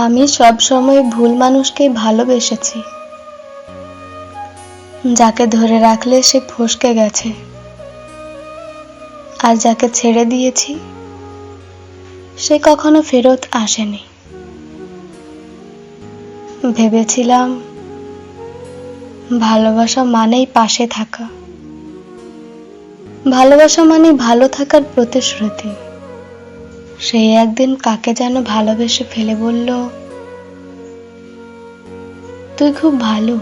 আমি সব সময় ভুল মানুষকেই ভালোবেসেছি। যাকে ধরে রাখলে সে ফসকে গেছে। আর যাকে ছেড়ে দিয়েছি, সে কখনো ফেরত আসেনি। ভেবেছিলাম, ভালোবাসা মানেই পাশে থাকা। ভালোবাসা মানে ভালো থাকার প্রতিশ্রুতি। সেই একদিন কাকে যেন ভালোবেসে ফেলে বলল, তুই খুব ভালো,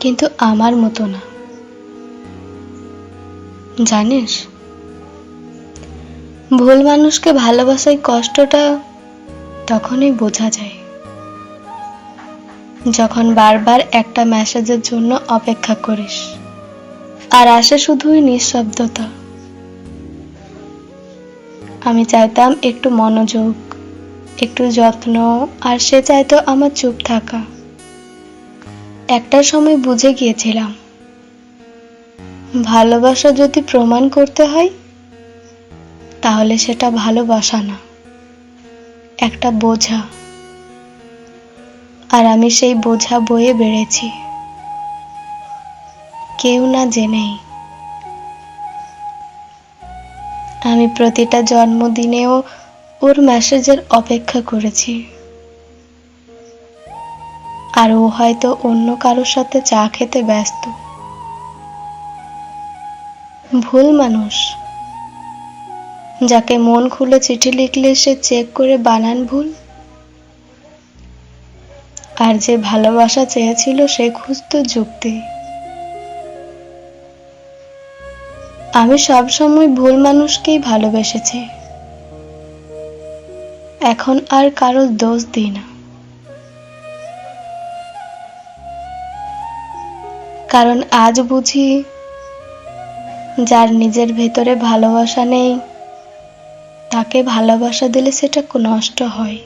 কিন্তু আমার মতো না। জানিস, ভুল মানুষকে ভালোবাসায় কষ্টটা তখনই বোঝা যায়, যখন বারবার একটা মেসেজের জন্য অপেক্ষা করিস। আর আসে শুধুই নিঃশব্দতা। আমি চাইতাম একটু মনোযোগ, একটু যত্ন, আর সে চাইতো আমার চুপ থাকা। একটা সময় বুঝে গিয়েছিলাম, ভালোবাসা যদি প্রমাণ করতে হয়, তাহলে সেটা ভালোবাসা না, একটা বোঝা। আর আমি সেই বোঝা বয়ে বেড়েছি। কেউ না জেনেই আমি প্রতিটা জন্মদিনেও ওর মেসেজের অপেক্ষা করেছি। আর ও হয়তো অন্য কারোর সাথে চা খেতে ব্যস্ত। ভুল মানুষ। যাকে মন খুলে চিঠি লিখলে সে চেক করে বানান ভুল। আর যে ভালোবাসা চেয়েছিল সে খুঁজতো যুক্তি। আমি সব সময় ভুল মানুষকেই ভালোবেসেছি। এখন আর কারও দোষ দিই না। কারণ আজ বুঝি যার নিজের ভেতরে ভালোবাসা নেই, তাকে ভালোবাসা দিলে সেটা নষ্ট হয়।